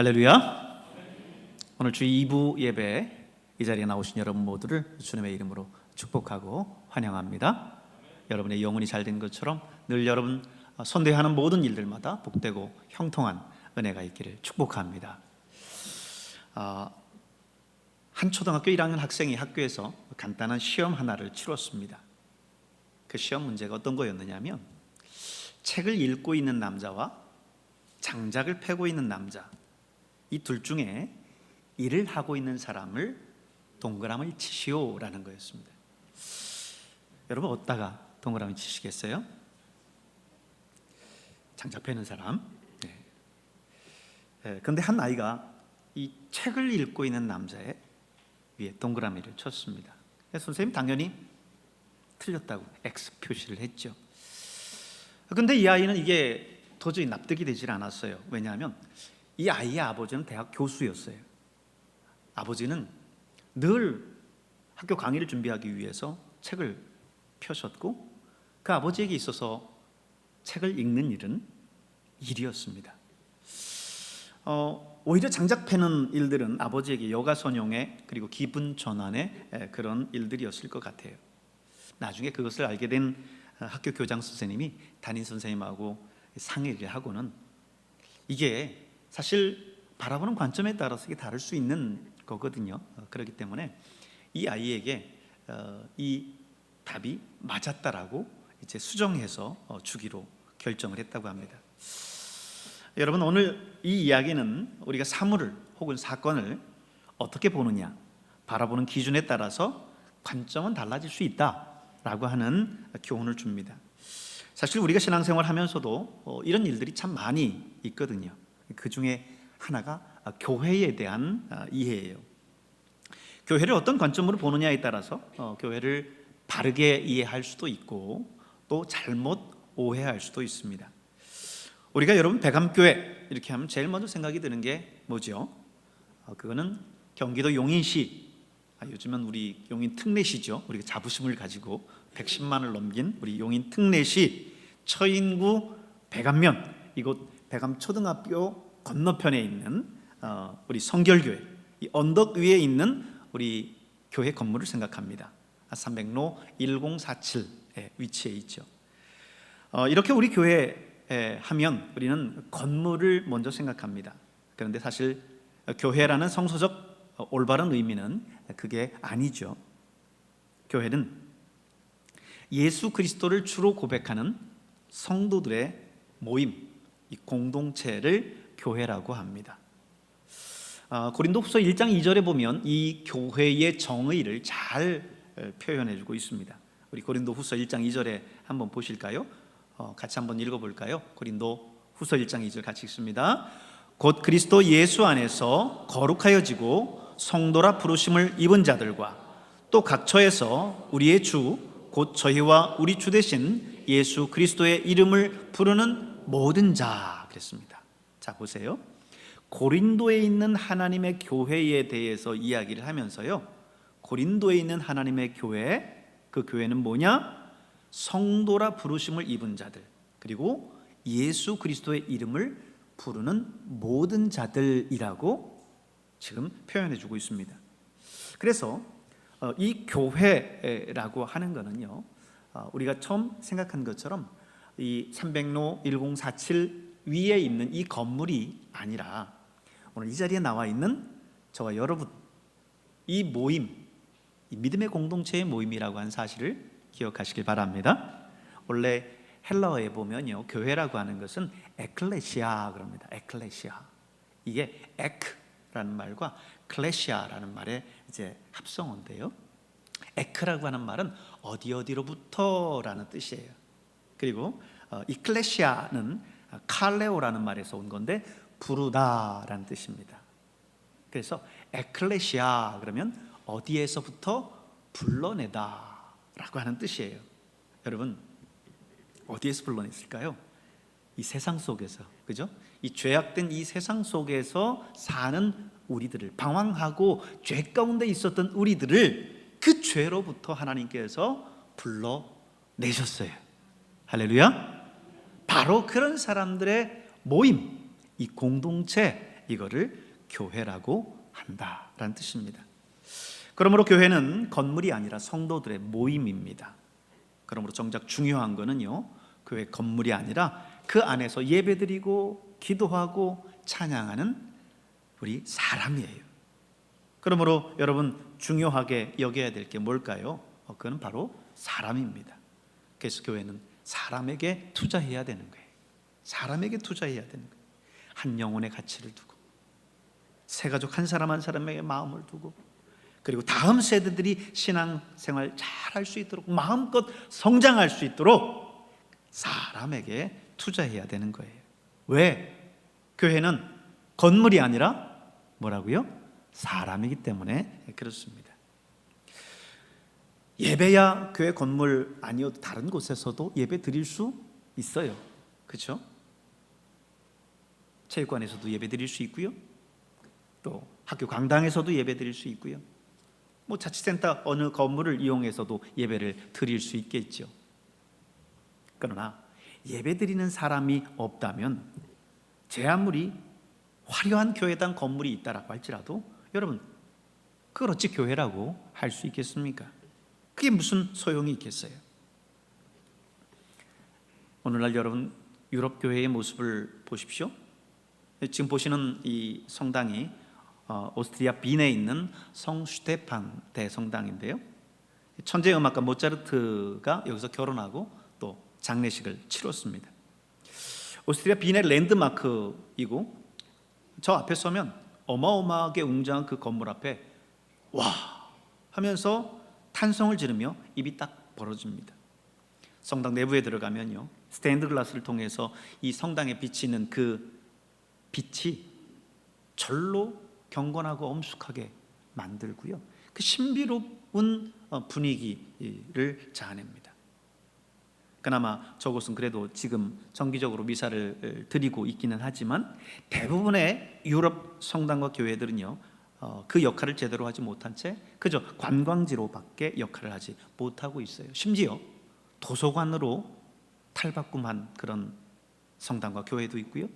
할렐루야. 오늘 주 2부 예배 이 자리에 나오신 여러분 모두를 주님의 이름으로 축복하고 환영합니다. 여러분의 영혼이 잘 된 것처럼 늘 여러분 선대하는 모든 일들마다 복되고 형통한 은혜가 있기를 축복합니다. 아, 한 초등학교 1학년 학생이 학교에서 간단한 시험 하나를 치렀습니다. 그 시험 문제가 어떤 거였느냐면 책을 읽고 있는 남자와 장작을 패고 있는 남자 이 둘 중에 일을 하고 있는 사람을 동그라미를 치시오라는 거였습니다. 여러분 어디다가 동그라미 치시겠어요? 장작 패는 사람. 네. 예, 근데 한 아이가 이 책을 읽고 있는 남자의 위에 동그라미를 쳤습니다. 그래서 선생님 당연히 틀렸다고 X 표시를 했죠. 근데 이 아이는 이게 도저히 납득이 되질 않았어요. 왜냐하면 이 아이의 아버지는 대학 교수였어요. 아버지는 늘 학교 강의를 준비하기 위해서 책을 펴셨고 그 아버지에게 있어서 책을 읽는 일은 일이었습니다. 어, 오히려 장작 패는 일들은 아버지에게 여가 선용의 그리고 기분 전환의 에, 그런 일들이었을 것 같아요. 나중에 그것을 알게 된 어, 학교 교장 선생님이 담임 선생님하고 상의를 하고는 이게 사실 바라보는 관점에 따라서 이게 다를 수 있는 거거든요. 어, 그렇기 때문에 이 아이에게 어, 이 답이 맞았다라고 이제 수정해서 어, 주기로 결정을 했다고 합니다. 여러분 오늘 이 이야기는 우리가 사물을 혹은 사건을 어떻게 보느냐 바라보는 기준에 따라서 관점은 달라질 수 있다라고 하는 교훈을 줍니다. 사실 우리가 신앙생활 하면서도 어, 이런 일들이 참 많이 있거든요. 그 중에 하나가 아, 교회에 대한 아, 이해예요. 교회를 어떤 관점으로 보느냐에 따라서 어, 교회를 바르게 이해할 수도 있고 또 잘못 오해할 수도 있습니다. 우리가 여러분 백암교회 이렇게 하면 제일 먼저 생각이 드는 게 뭐죠? 어, 그거는 경기도 용인시 아, 요즘은 우리 용인 특례시죠. 우리가 자부심을 가지고 110만을 넘긴 우리 용인 특례시 처인구 백암면 이곳 백암 초등학교 건너편에 있는 어, 우리 성결교회 이 언덕 위에 있는 우리 교회 건물을 생각합니다. 300로 1047에 위치해 있죠. 어, 이렇게 우리 교회 하면 우리는 건물을 먼저 생각합니다. 그런데 사실 교회라는 성서적 올바른 의미는 그게 아니죠. 교회는 예수 그리스도를 주로 고백하는 성도들의 모임, 이 공동체를 교회라고 합니다. 아, 고린도후서 1장 2절에 보면 이 교회의 정의를 잘 표현해 주고 있습니다. 우리 고린도후서 1장 2절에 한번 보실까요? 어, 같이 한번 읽어 볼까요? 고린도 후서 1장 2절 같이 읽습니다. 곧 그리스도 예수 안에서 거룩하여지고 성도라 부르심을 입은 자들과 또 각처에서 우리의 주 곧 저희와 우리 주 대신 예수 그리스도의 이름을 부르는 모든 자 그랬습니다. 자 보세요. 고린도에 있는 하나님의 교회에 대해서 이야기를 하면서요. 고린도에 있는 하나님의 교회 그 교회는 뭐냐? 성도라 부르심을 입은 자들 그리고 예수 그리스도의 이름을 부르는 모든 자들이라고 지금 표현해 주고 있습니다. 그래서 어, 이 교회라고 하는 것은요. 어, 우리가 처음 생각한 것처럼 이 300로 1047 위에 있는 이 건물이 아니라 오늘 이 자리에 나와 있는 저와 여러분 이 모임 이 믿음의 공동체의 모임이라고 하는 사실을 기억하시길 바랍니다. 원래 헬라어에 보면요 교회라고 하는 것은 에클레시아 그럽니다. 에클레시아 이게 에크라는 말과 클레시아라는 말의 이제 합성어인데요. 에크라고 하는 말은 어디 어디로부터라는 뜻이에요. 그리고 어, 이클레시아는 칼레오라는 말에서 온 건데 부르다라는 뜻입니다. 그래서 에클레시아 그러면 어디에서부터 불러내다라고 하는 뜻이에요. 여러분 어디에서 불러냈을까요? 이 세상 속에서 그죠? 이 죄악된 이 세상 속에서 사는 우리들을 방황하고 죄 가운데 있었던 우리들을 그 죄로부터 하나님께서 불러내셨어요. 할렐루야. 바로 그런 사람들의 모임, 이 공동체, 이거를 교회라고 한다라는 뜻입니다. 그러므로 교회는 건물이 아니라 성도들의 모임입니다. 그러므로 정작 중요한 거는요. 교회 건물이 아니라 그 안에서 예배드리고 기도하고 찬양하는 우리 사람이에요. 그러므로 여러분 중요하게 여겨야 될 게 뭘까요? 어, 그건 바로 사람입니다. 그래서 교회는 사람에게 투자해야 되는 거예요. 사람에게 투자해야 되는 거예요. 한 영혼의 가치를 두고 세 가족 한 사람 한 사람에게 마음을 두고 그리고 다음 세대들이 신앙생활 잘 할 수 있도록 마음껏 성장할 수 있도록 사람에게 투자해야 되는 거예요. 왜? 교회는 건물이 아니라 뭐라고요? 사람이기 때문에 그렇습니다. 예배야 교회 건물 아니어도 다른 곳에서도 예배 드릴 수 있어요. 그렇죠? 체육관에서도 예배 드릴 수 있고요. 또 학교 강당에서도 예배 드릴 수 있고요. 뭐 자치센터 어느 건물을 이용해서도 예배를 드릴 수 있겠죠. 그러나 예배 드리는 사람이 없다면 제 아무리 화려한 교회당 건물이 있다라고 할지라도 여러분 어찌 교회라고 할 수 있겠습니까? 그게 무슨 소용이 있겠어요? 오늘날 여러분 유럽 교회의 모습을 보십시오. 지금 보시는 이 성당이 어, 오스트리아 빈에 있는 성 슈테판 대성당인데요. 천재 음악가 모차르트가 여기서 결혼하고 또 장례식을 치렀습니다. 오스트리아 빈의 랜드마크이고 저 앞에 서면 어마어마하게 웅장한 그 건물 앞에 와 하면서 탄성을 지르며 입이 딱 벌어집니다. 성당 내부에 들어가면요 스테인드 글라스를 통해서 이 성당에 비치는 그 빛이 절로 경건하고 엄숙하게 만들고요. 그 신비로운 어, 분위기를 자아냅니다. 그나마 저곳은 그래도 지금 정기적으로 미사를 드리고 있기는 하지만 대부분의 유럽 성당과 교회들은요 어, 그 역할을 제대로 하지 못한 채 그저 관광지로밖에 역할을 하지 못하고 있어요. 심지어 도서관으로 탈바꿈한 그런 성당과 교회도 있고요.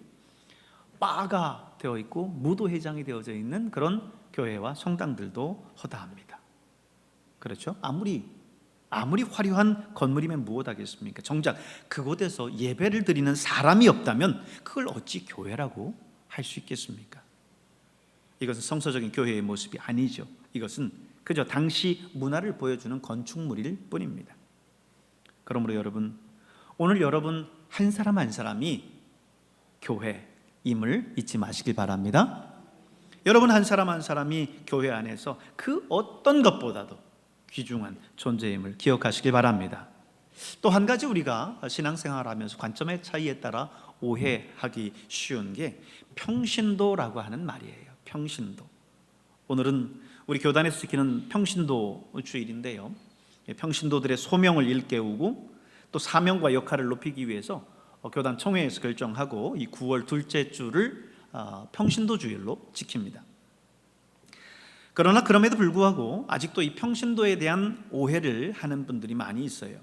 바가 되어 있고 무도회장이 되어져 있는 그런 교회와 성당들도 허다합니다. 그렇죠? 아무리 아무리 화려한 건물이면 무엇하겠습니까? 정작 그곳에서 예배를 드리는 사람이 없다면 그걸 어찌 교회라고 할 수 있겠습니까? 이것은 성서적인 교회의 모습이 아니죠. 이것은 그저 당시 문화를 보여주는 건축물일 뿐입니다. 그러므로 여러분 오늘 여러분 한 사람 한 사람이 교회임을 잊지 마시길 바랍니다. 여러분 한 사람 한 사람이 교회 안에서 그 어떤 것보다도 귀중한 존재임을 기억하시길 바랍니다. 또 한 가지 우리가 신앙생활 하면서 관점의 차이에 따라 오해하기 쉬운 게 평신도라고 하는 말이에요. 평신도. 오늘은 우리 교단에서 지키는 평신도 주일인데요. 평신도들의 소명을 일깨우고 또 사명과 역할을 높이기 위해서 어, 교단 총회에서 결정하고 이 9월 둘째 주를 어, 평신도 주일로 지킵니다. 그러나 그럼에도 불구하고 아직도 이 평신도에 대한 오해를 하는 분들이 많이 있어요.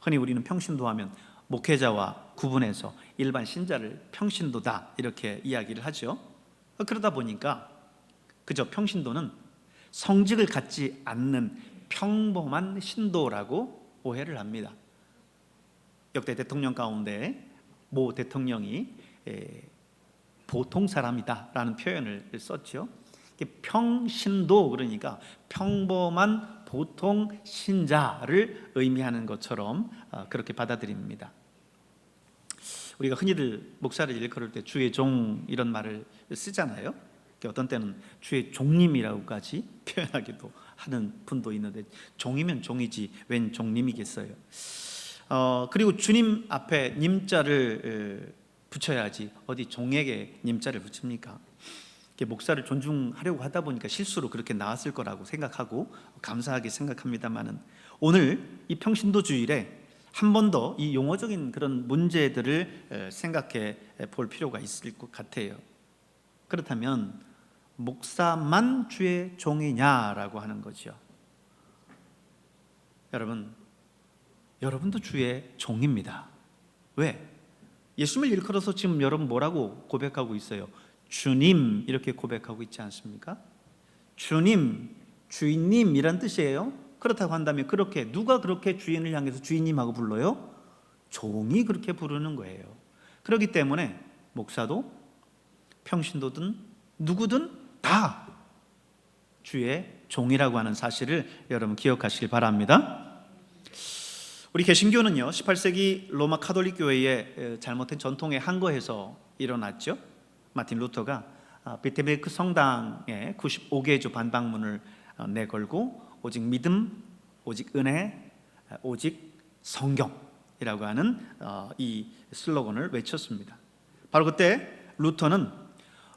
흔히 우리는 평신도 하면 목회자와 구분해서 일반 신자를 평신도다 이렇게 이야기를 하죠. 그러다 보니까 그저 평신도는 성직을 갖지 않는 평범한 신도라고 오해를 합니다. 역대 대통령 가운데 모 대통령이 보통 사람이다라는 표현을 썼죠. 평신도 그러니까 평범한 보통 신자를 의미하는 것처럼 어, 그렇게 받아들입니다. 우리가 흔히들 목사를 일컬을 때 주의 종 이런 말을 쓰잖아요. 어떤 때는 주의 종님이라고까지 표현하기도 하는 분도 있는데 종이면 종이지 웬 종님이겠어요. 어, 그리고 주님 앞에 님자를 붙여야지 어디 종에게 님자를 붙입니까? 목사를 존중하려고 하다 보니까 실수로 그렇게 나왔을 거라고 생각하고 감사하게 생각합니다만은 오늘 이 평신도 주일에 한 번 더 이 용어적인 그런 문제들을 생각해 볼 필요가 있을 것 같아요. 그렇다면 목사만 주의 종이냐라고 하는 거죠. 여러분 여러분도 주의 종입니다. 왜? 예수님을 일컬어서 지금 여러분 뭐라고 고백하고 있어요? 주님 이렇게 고백하고 있지 않습니까? 주님, 주인님이란 뜻이에요. 그렇다고 한다면 그렇게 누가 그렇게 주인을 향해서 주인님하고 불러요? 종이 그렇게 부르는 거예요. 그렇기 때문에 목사도 평신도든 누구든 다 주의 종이라고 하는 사실을 여러분 기억하시길 바랍니다. 우리 개신교는요 18세기 로마 카톨릭 교회의 잘못된 전통에 한거해서 일어났죠. 마틴 루터가 아, 비테베크 성당에 95개의 주 반박문을 어, 내걸고 오직 믿음, 오직 은혜, 아, 오직 성경이라고 하는 어, 이 슬로건을 외쳤습니다. 바로 그때 루터는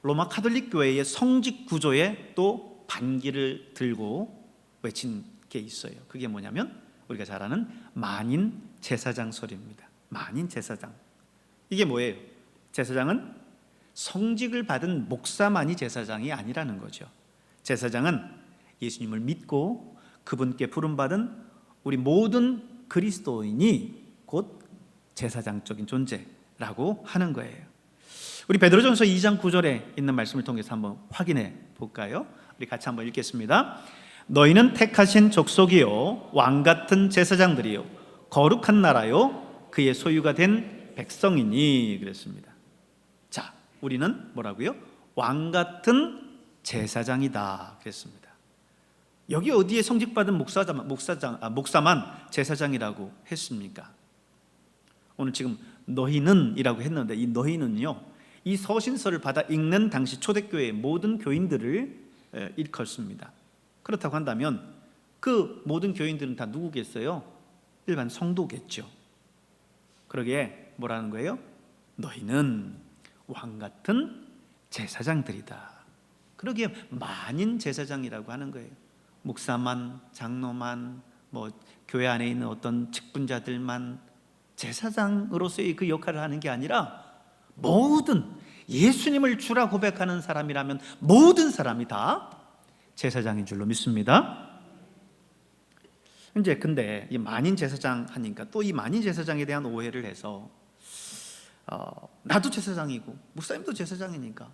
로마 카톨릭 교회의 성직 구조에 또 반기를 들고 외친 게 있어요. 그게 뭐냐면 우리가 잘 아는 만인 제사장 설입니다. 만인 제사장. 이게 뭐예요? 제사장은 성직을 받은 목사만이 제사장이 아니라는 거죠. 제사장은 예수님을 믿고 그분께 부름받은 우리 모든 그리스도인이 곧 제사장적인 존재라고 하는 거예요. 우리 베드로전서 2장 9절에 있는 말씀을 통해서 한번 확인해 볼까요? 우리 같이 한번 읽겠습니다. 너희는 택하신 족속이요 왕 같은 제사장들이요 거룩한 나라요 그의 소유가 된 백성이니 그랬습니다. 자, 우리는 뭐라고요? 왕 같은 제사장이다 그랬습니다. 여기 어디에 성직받은 목사장, 목사장, 아, 목사만 제사장이라고 했습니까? 오늘 지금 너희는이라고 했는데 이 너희는요 이 서신서를 받아 읽는 당시 초대교회의 모든 교인들을 일컫습니다. 그렇다고 한다면 그 모든 교인들은 다 누구겠어요? 일반 성도겠죠. 그러기에 뭐라는 거예요? 너희는 왕 같은 제사장들이다. 그러기에 만인 제사장이라고 하는 거예요. 목사만, 장로만, 뭐 교회 안에 있는 어떤 직분자들만 제사장으로서의 그 역할을 하는 게 아니라 모든 예수님을 주라 고백하는 사람이라면 모든 사람이 다 제사장인 줄로 믿습니다. 이제 근데 이 만인 제사장 하니까 또 이 만인 제사장에 대한 오해를 해서 어, 나도 제사장이고 목사님도 제사장이니까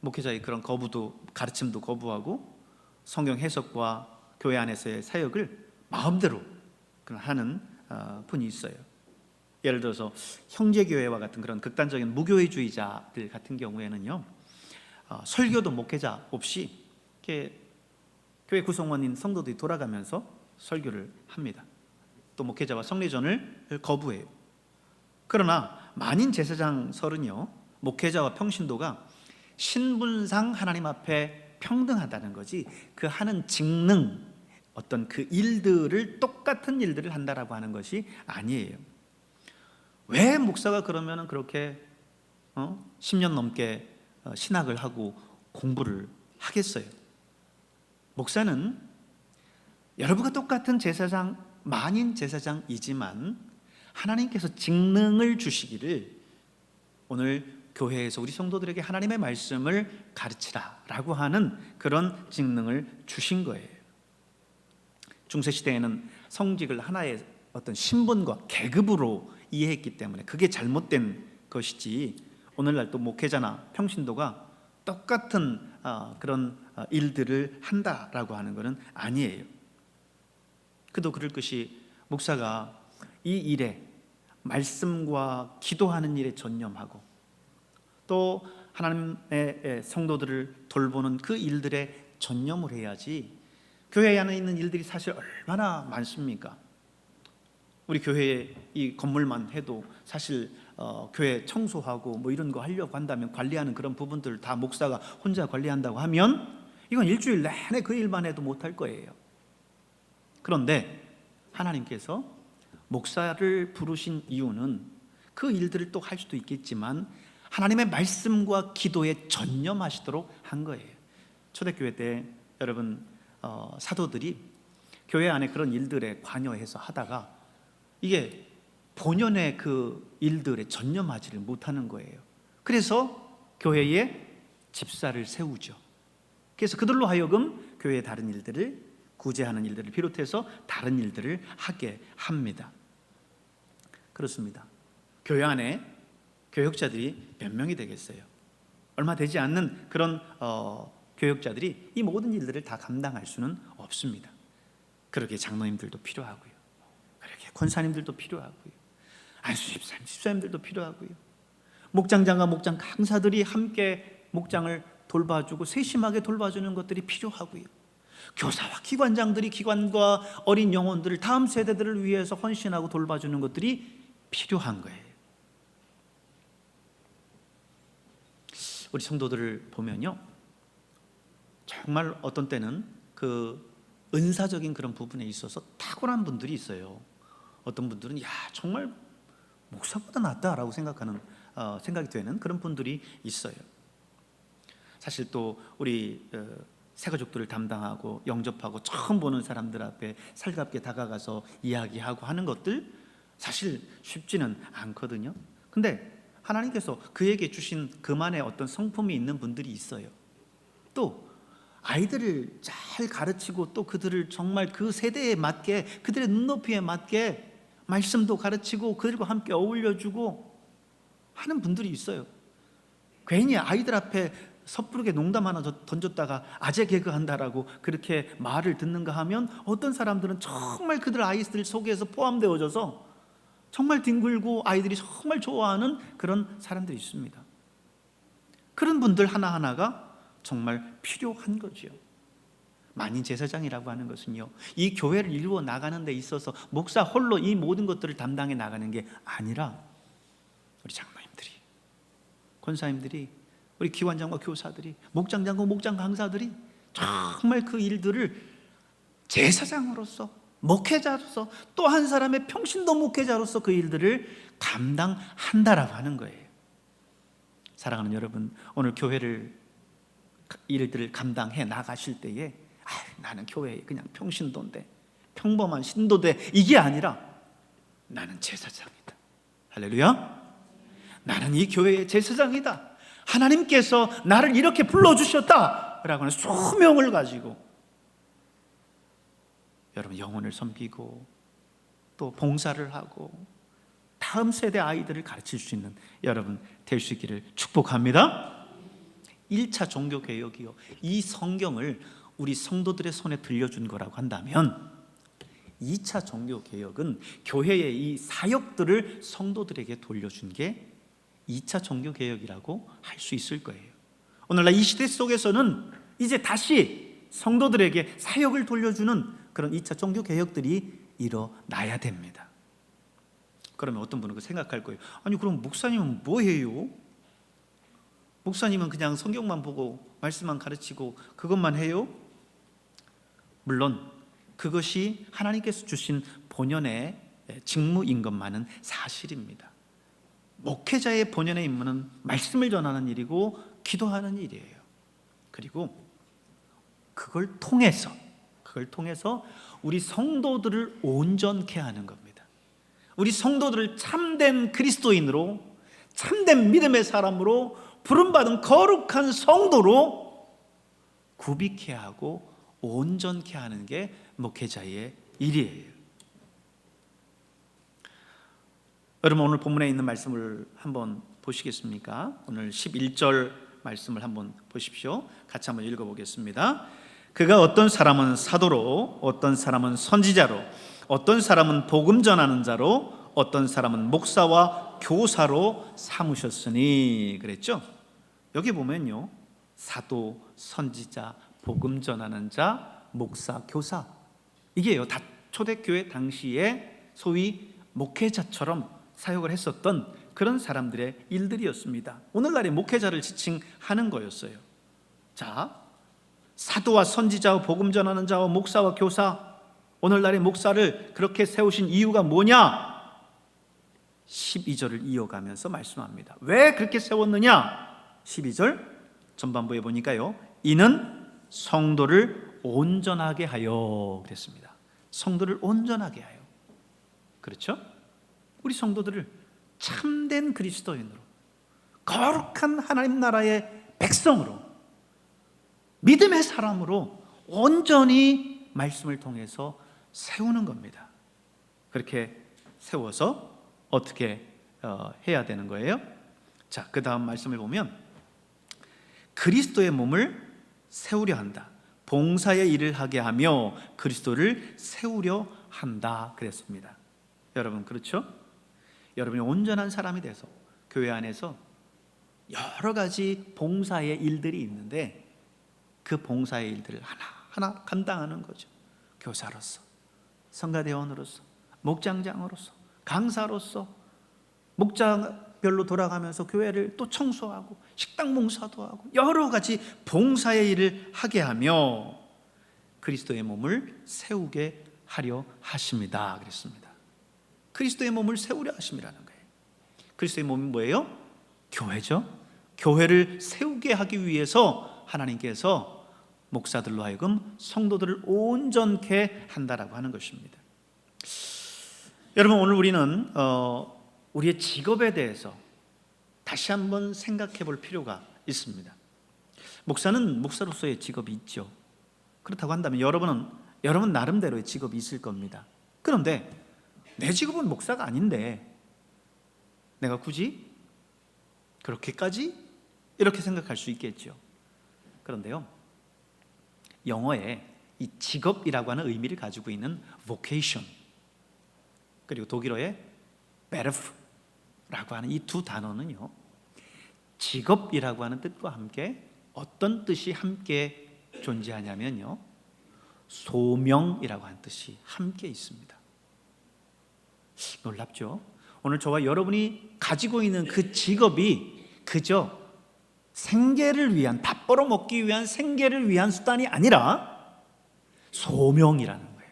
목회자의 그런 거부도 가르침도 거부하고 성경 해석과 교회 안에서의 사역을 마음대로 하는 어, 분이 있어요. 예를 들어서 형제교회와 같은 그런 극단적인 무교회주의자들 같은 경우에는요 어, 설교도 목회자 없이 이렇게 교회 구성원인 성도들이 돌아가면서 설교를 합니다. 또 목회자와 성례전을 거부해요. 그러나 만인 제사장 설은요 목회자와 평신도가 신분상 하나님 앞에 평등하다는 거지 그 하는 직능 어떤 그 일들을 똑같은 일들을 한다라고 하는 것이 아니에요. 왜 목사가 그러면은 그렇게 어? 10년 넘게 어, 신학을 하고 공부를 하겠어요? 목사는 여러분과 똑같은 제사장 만인 제사장이지만 하나님께서 직능을 주시기를 오늘 교회에서 우리 성도들에게 하나님의 말씀을 가르치라라고 하는 그런 직능을 주신 거예요. 중세 시대에는 성직을 하나의 어떤 신분과 계급으로 이해했기 때문에 그게 잘못된 것이지 오늘날 또 목회자나 평신도가 똑같은 어, 그런 어, 일들을 한다라고 하는 것은 아니에요. 그도 그럴 것이 목사가 이 일에 말씀과 기도하는 일에 전념하고 또 하나님의 성도들을 돌보는 그 일들에 전념을 해야지 교회 안에 있는 일들이 사실 얼마나 많습니까? 우리 교회 이 건물만 해도 사실 어, 교회 청소하고 뭐 이런 거 하려고 한다면 관리하는 그런 부분들 다 목사가 혼자 관리한다고 하면 이건 일주일 내내 그 일만 해도 못할 거예요. 그런데 하나님께서 목사를 부르신 이유는 그 일들을 또 할 수도 있겠지만 하나님의 말씀과 기도에 전념하시도록 한 거예요. 초대교회 때 여러분 어, 사도들이 교회 안에 그런 일들에 관여해서 하다가 이게 본연의 그 일들에 전념하지를 못하는 거예요. 그래서 교회에 집사를 세우죠. 그래서 그들로 하여금 교회의 다른 일들을 구제하는 일들을 비롯해서 다른 일들을 하게 합니다. 그렇습니다. 교회 안에 교역자들이 몇 명이 되겠어요? 얼마 되지 않는 그런 어, 교역자들이 이 모든 일들을 다 감당할 수는 없습니다. 그러게 장로님들도 필요하고요. 그러게 권사님들도 필요하고요. 안수 집사님, 집사님들도 필요하고요. 목장장과 목장 강사들이 함께 목장을 돌봐주고 세심하게 돌봐주는 것들이 필요하고요. 교사와 기관장들이 기관과 어린 영혼들을 다음 세대들을 위해서 헌신하고 돌봐주는 것들이 필요한 거예요. 우리 성도들을 보면요. 정말 어떤 때는 그 은사적인 그런 부분에 있어서 탁월한 분들이 있어요. 어떤 분들은 야 정말 목사보다 낫다라고 생각하는 어, 생각이 되는 그런 분들이 있어요. 사실 또 우리 어, 새가족들을 담당하고 영접하고 처음 보는 사람들 앞에 살갑게 다가가서 이야기하고 하는 것들 사실 쉽지는 않거든요. 근데 하나님께서 그에게 주신 그만의 어떤 성품이 있는 분들이 있어요. 또 아이들을 잘 가르치고 또 그들을 정말 그 세대에 맞게 그들의 눈높이에 맞게 말씀도 가르치고 그들과 함께 어울려주고 하는 분들이 있어요. 괜히 아이들 앞에 섣부르게 농담 하나 던졌다가 아재 개그 한다라고 그렇게 말을 듣는가 하면 어떤 사람들은 정말 그들 아이들 속에서 포함되어져서 정말 뒹굴고 아이들이 정말 좋아하는 그런 사람들이 있습니다. 그런 분들 하나하나가 정말 필요한 거지요. 만인 제사장이라고 하는 것은요. 이 교회를 이루어 나가는 데 있어서 목사 홀로 이 모든 것들을 담당해 나가는 게 아니라 우리 장로님들이 권사님들이 우리 기관장과 교사들이 목장장과 목장 강사들이 정말 그 일들을 제사장으로서 목회자로서 또 한 사람의 평신도 목회자로서 그 일들을 감당한다라고 하는 거예요. 사랑하는 여러분, 오늘 교회를 일들을 감당해 나가실 때에 아, 나는 교회 그냥 평신도인데 평범한 신도대 이게 아니라 나는 제사장이다. 할렐루야. 나는 이 교회의 제사장이다. 하나님께서 나를 이렇게 불러 주셨다라고 하는 소명을 가지고 여러분 영혼을 섬기고 또 봉사를 하고 다음 세대 아이들을 가르칠 수 있는 여러분 될 수 있기를 축복합니다. 1차 종교 개혁이요. 이 성경을 우리 성도들의 손에 들려준 거라고 한다면 2차 종교 개혁은 교회의 이 사역들을 성도들에게 돌려준 게 2차 종교 개혁이라고 할 수 있을 거예요. 오늘날 이 시대 속에서는 이제 다시 성도들에게 사역을 돌려주는 그런 2차 종교 개혁들이 일어나야 됩니다. 그러면 어떤 분은 그 생각할 거예요. 아니 그럼 목사님은 뭐 해요? 목사님은 그냥 성경만 보고 말씀만 가르치고 그것만 해요? 물론 그것이 하나님께서 주신 본연의 직무인 것만은 사실입니다. 목회자의 본연의 임무는 말씀을 전하는 일이고 기도하는 일이에요. 그리고 그걸 통해서 그걸 통해서 우리 성도들을 온전케 하는 겁니다. 우리 성도들을 참된 그리스도인으로 참된 믿음의 사람으로 부름받은 거룩한 성도로 구비케 하고 온전케 하는 게 목회자의 일이에요. 여러분 오늘 본문에 있는 말씀을 한번 보시겠습니까? 오늘 11절 말씀을 한번 보십시오. 같이 한번 읽어 보겠습니다. 그가 어떤 사람은 사도로 어떤 사람은 선지자로 어떤 사람은 복음 전하는 자로 어떤 사람은 목사와 교사로 삼으셨으니 그랬죠? 여기 보면요. 사도, 선지자, 복음 전하는 자, 목사, 교사. 이게요. 다 초대교회 당시에 소위 목회자처럼 사역을 했었던 그런 사람들의 일들이었습니다. 오늘날의 목회자를 지칭하는 거였어요. 자, 사도와 선지자와 복음 전하는 자와 목사와 교사 오늘날의 목사를 그렇게 세우신 이유가 뭐냐? 12절을 이어가면서 말씀합니다. 왜 그렇게 세웠느냐? 12절 전반부에 보니까요. 이는 성도를 온전하게 하여 그랬습니다. 성도를 온전하게 하여. 그렇죠? 우리 성도들을 참된 그리스도인으로 거룩한 하나님 나라의 백성으로 믿음의 사람으로 온전히 말씀을 통해서 세우는 겁니다. 그렇게 세워서 어떻게 어, 해야 되는 거예요? 자, 그 다음 말씀을 보면 그리스도의 몸을 세우려 한다. 봉사의 일을 하게 하며 그리스도를 세우려 한다 그랬습니다. 여러분 그렇죠? 여러분이 온전한 사람이 돼서 교회 안에서 여러 가지 봉사의 일들이 있는데 그 봉사의 일들을 하나하나 감당하는 거죠. 교사로서, 성가대원으로서, 목장장으로서, 강사로서, 목장별로 돌아가면서 교회를 또 청소하고 식당 봉사도 하고 여러 가지 봉사의 일을 하게 하며 그리스도의 몸을 세우게 하려 하십니다. 그랬습니다. 그리스도의 몸을 세우려 하심이라는 거예요. 그리스도의 몸이 뭐예요? 교회죠. 교회를 세우게 하기 위해서 하나님께서 목사들로 하여금 성도들을 온전케 한다라고 하는 것입니다. 여러분 오늘 우리는 어, 우리의 직업에 대해서 다시 한번 생각해 볼 필요가 있습니다. 목사는 목사로서의 직업이 있죠. 그렇다고 한다면 여러분은 여러분 나름대로의 직업이 있을 겁니다. 그런데 내 직업은 목사가 아닌데 내가 굳이 그렇게까지 이렇게 생각할 수 있겠죠. 그런데요. 영어에 이 직업이라고 하는 의미를 가지고 있는 vocation 그리고 독일어의 beruf라고 하는 이 두 단어는요. 직업이라고 하는 뜻과 함께 어떤 뜻이 함께 존재하냐면요. 소명이라고 하는 뜻이 함께 있습니다. 놀랍죠? 오늘 저와 여러분이 가지고 있는 그 직업이 그저 생계를 위한 밥 벌어 먹기 위한 생계를 위한 수단이 아니라 소명이라는 거예요.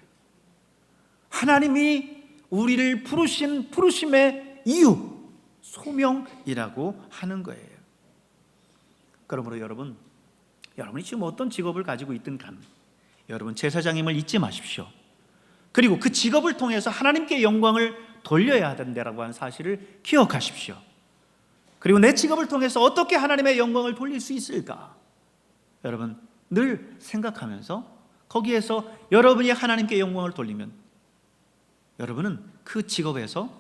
하나님이 우리를 부르신 부르심의 이유 소명이라고 하는 거예요. 그러므로 여러분 여러분이 지금 어떤 직업을 가지고 있든 간 여러분 제사장임을 잊지 마십시오. 그리고 그 직업을 통해서 하나님께 영광을 돌려야 한다라고 하는 사실을 기억하십시오. 그리고 내 직업을 통해서 어떻게 하나님의 영광을 돌릴 수 있을까? 여러분 늘 생각하면서 거기에서 여러분이 하나님께 영광을 돌리면 여러분은 그 직업에서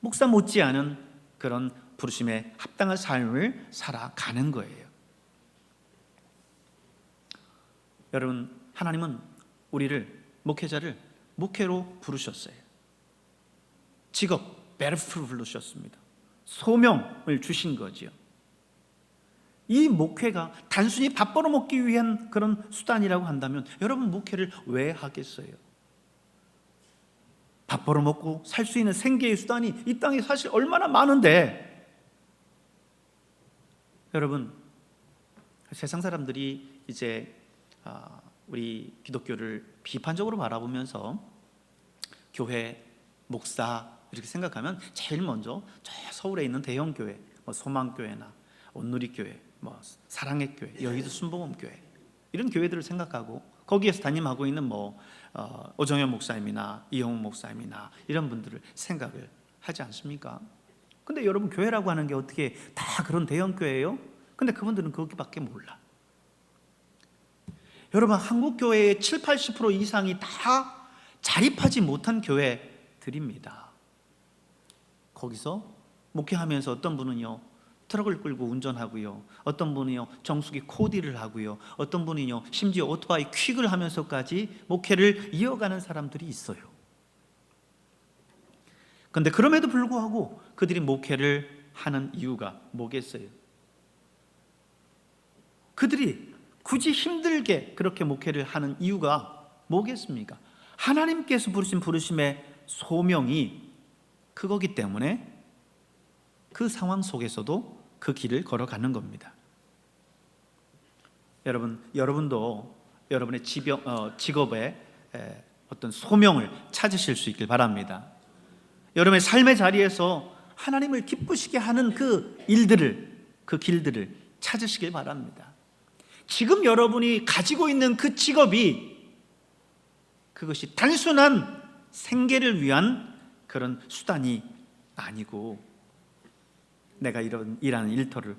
목사 못지않은 그런 부르심에 합당한 삶을 살아가는 거예요. 여러분 하나님은 우리를 목회자를 목회로 부르셨어요. 직업 베르프로 부르셨습니다. 소명을 주신 거지요. 이 목회가 단순히 밥 벌어 먹기 위한 그런 수단이라고 한다면 여러분 목회를 왜 하겠어요? 밥 벌어 먹고 살 수 있는 생계의 수단이 이 땅에 사실 얼마나 많은데 여러분 세상 사람들이 이제 아, 우리 기독교를 비판적으로 바라보면서 교회 목사 이렇게 생각하면 제일 먼저 저 서울에 있는 대형 교회, 뭐 소망교회나 온누리 교회, 뭐 사랑의 교회, 여의도 순복음 교회 이런 교회들을 생각하고 거기에서 담임하고 있는 뭐 어, 오정현 목사님이나 이영웅 목사님이나 이런 분들을 생각을 하지 않습니까? 근데 여러분 교회라고 하는 게 어떻게 다 그런 대형 교회예요? 근데 그분들은 거기밖에 몰라. 여러분 한국 교회의 7, 80% 이상이 다 자립하지 못한 교회들입니다. 거기서 목회하면서 어떤 분은요 트럭을 끌고 운전하고요. 어떤 분은요 정수기 코디를 하고요. 어떤 분은요 심지어 오토바이 퀵을 하면서까지 목회를 이어가는 사람들이 있어요. 그런데 그럼에도 불구하고 그들이 목회를 하는 이유가 뭐겠어요? 그들이 굳이 힘들게 그렇게 목회를 하는 이유가 뭐겠습니까? 하나님께서 부르신 부르심의 소명이 그거기 때문에 그 상황 속에서도 그 길을 걸어가는 겁니다. 여러분, 여러분도 여러분의 지병, 어, 직업에 에, 어떤 소명을 찾으실 수 있길 바랍니다. 여러분의 삶의 자리에서 하나님을 기쁘시게 하는 그 일들을, 그 길들을 찾으시길 바랍니다. 지금 여러분이 가지고 있는 그 직업이 그것이 단순한 생계를 위한 그런 수단이 아니고 내가 이런 일하는 일터를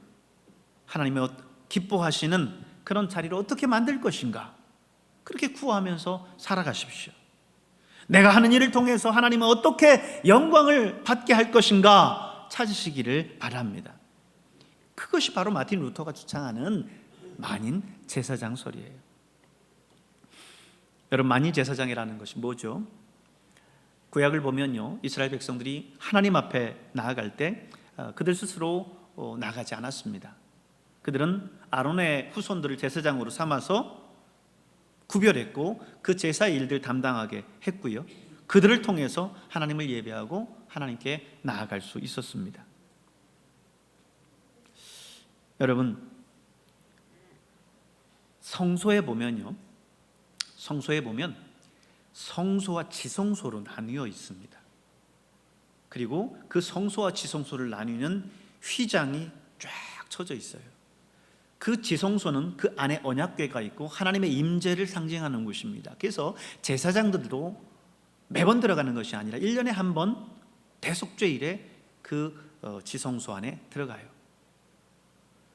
하나님의 기뻐하시는 그런 자리로 어떻게 만들 것인가 그렇게 구하면서 살아가십시오. 내가 하는 일을 통해서 하나님은 어떻게 영광을 받게 할 것인가 찾으시기를 바랍니다. 그것이 바로 마틴 루터가 주창하는 만인 제사장 소리예요. 여러분 만인 제사장이라는 것이 뭐죠? 구약을 보면요 이스라엘 백성들이 하나님 앞에 나아갈 때 어, 그들 스스로 어, 나가지 않았습니다. 그들은 아론의 후손들을 제사장으로 삼아서 구별했고 그 제사 일들 담당하게 했고요. 그들을 통해서 하나님을 예배하고 하나님께 나아갈 수 있었습니다. 여러분 성소에 보면요. 성소에 보면 성소와 지성소로 나뉘어 있습니다. 그리고 그 성소와 지성소를 나누는 휘장이 쫙 쳐져 있어요. 그 지성소는 그 안에 언약궤가 있고 하나님의 임재를 상징하는 곳입니다. 그래서 제사장들도 매번 들어가는 것이 아니라 1년에 한 번 대속죄일에 그 어, 지성소 안에 들어가요.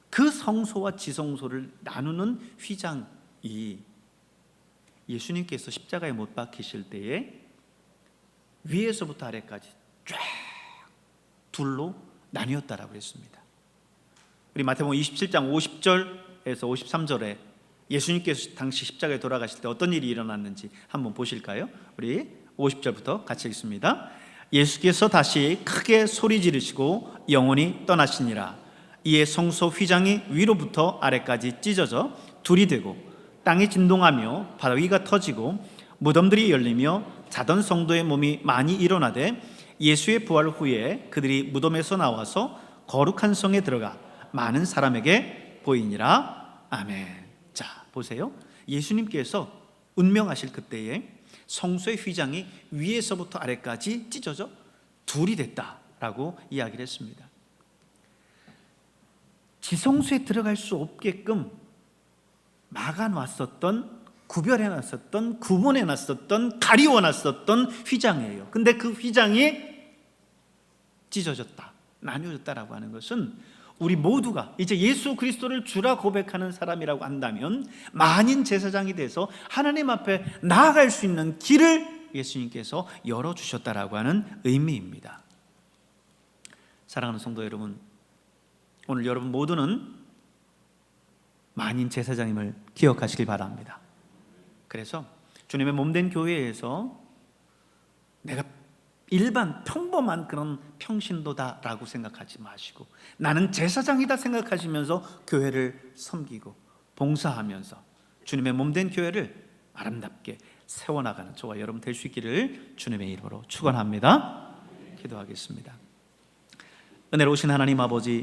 그 성소와 지성소를 나누는 휘장이 예수님께서 십자가에 못 박히실 때에 위에서부터 아래까지 쫙 둘로 나뉘었다라고 했습니다. 우리 마태복음 27장 50절에서 53절에 예수님께서 당시 십자가에 돌아가실 때 어떤 일이 일어났는지 한번 보실까요? 우리 50절부터 같이 읽습니다. 예수께서 다시 크게 소리 지르시고 영원히 떠나시니라. 이에 성소 휘장이 위로부터 아래까지 찢어져 둘이 되고 땅이 진동하며 바다 위가 터지고 무덤들이 열리며 자던 성도의 몸이 많이 일어나되 예수의 부활 후에 그들이 무덤에서 나와서 거룩한 성에 들어가 많은 사람에게 보이니라. 아멘. 자, 보세요. 예수님께서 운명하실 그때에 성소의 휘장이 위에서부터 아래까지 찢어져 둘이 됐다라고 이야기를 했습니다. 지성소에 들어갈 수 없게끔 막아놨었던 구별해놨었던 구분해놨었던 가리워놨었던 휘장이에요. 근데 그 휘장이 찢어졌다, 나뉘어졌다라고 하는 것은 우리 모두가 이제 예수 그리스도를 주라 고백하는 사람이라고 한다면 만인 제사장이 돼서 하나님 앞에 나아갈 수 있는 길을 예수님께서 열어 주셨다라고 하는 의미입니다. 사랑하는 성도 여러분, 오늘 여러분 모두는 만인 제사장임을 기억하시길 바랍니다. 그래서 주님의 몸된 교회에서 내가 일반 평범한 그런 평신도다라고 생각하지 마시고 나는 제사장이다 생각하시면서 교회를 섬기고 봉사하면서 주님의 몸된 교회를 아름답게 세워나가는 저와 여러분 될 수 있기를 주님의 이름으로 축원합니다. 기도하겠습니다. 은혜로우신 하나님 아버지